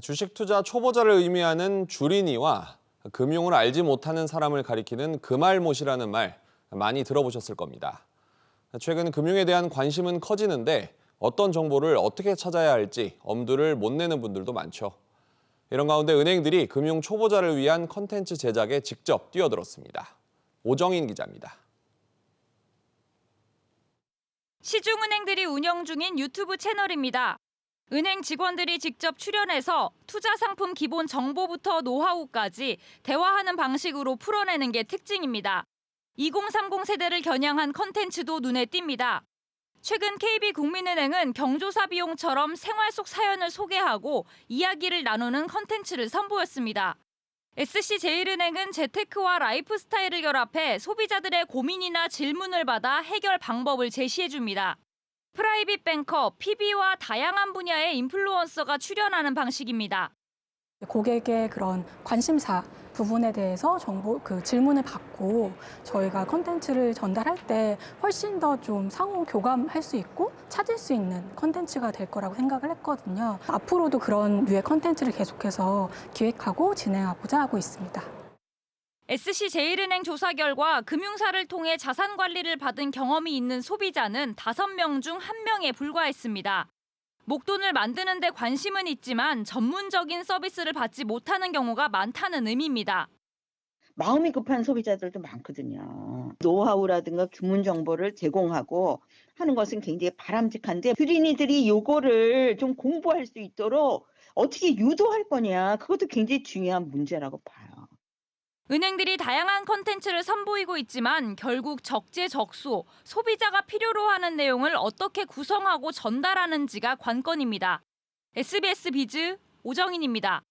주식 투자 초보자를 의미하는 주린이와 금융을 알지 못하는 사람을 가리키는 금알못이라는 말 많이 들어보셨을 겁니다. 최근 금융에 대한 관심은 커지는데 어떤 정보를 어떻게 찾아야 할지 엄두를 못 내는 분들도 많죠. 이런 가운데 은행들이 금융 초보자를 위한 컨텐츠 제작에 직접 뛰어들었습니다. 오정인 기자입니다. 시중은행들이 운영 중인 유튜브 채널입니다. 은행 직원들이 직접 출연해서 투자 상품 기본 정보부터 노하우까지 대화하는 방식으로 풀어내는 게 특징입니다. 2030 세대를 겨냥한 컨텐츠도 눈에 띕니다. 최근 KB국민은행은 경조사 비용처럼 생활 속 사연을 소개하고 이야기를 나누는 컨텐츠를 선보였습니다. SC제일은행은 재테크와 라이프 스타일을 결합해 소비자들의 고민이나 질문을 받아 해결 방법을 제시해 줍니다. 프라이빗 뱅커, PB와 다양한 분야의 인플루언서가 출연하는 방식입니다. 고객의 그런 관심사 부분에 대해서 정보 그 질문을 받고 저희가 컨텐츠를 전달할 때 훨씬 더 좀 상호 교감할 수 있고 찾을 수 있는 컨텐츠가 될 거라고 생각을 했거든요. 앞으로도 그런 류의 컨텐츠를 계속해서 기획하고 진행하고자 하고 있습니다. SC제일은행 조사 결과 금융사를 통해 자산 관리를 받은 경험이 있는 소비자는 5명 중 1명에 불과했습니다. 목돈을 만드는 데 관심은 있지만 전문적인 서비스를 받지 못하는 경우가 많다는 의미입니다. 마음이 급한 소비자들도 많거든요. 노하우라든가 주문 정보를 제공하고 하는 것은 굉장히 바람직한데 주린이들이 요거를 좀 공부할 수 있도록 어떻게 유도할 거냐 그것도 굉장히 중요한 문제라고 봐요. 은행들이 다양한 컨텐츠를 선보이고 있지만 결국 적재적소, 소비자가 필요로 하는 내용을 어떻게 구성하고 전달하는지가 관건입니다. SBS 비즈 오정인입니다.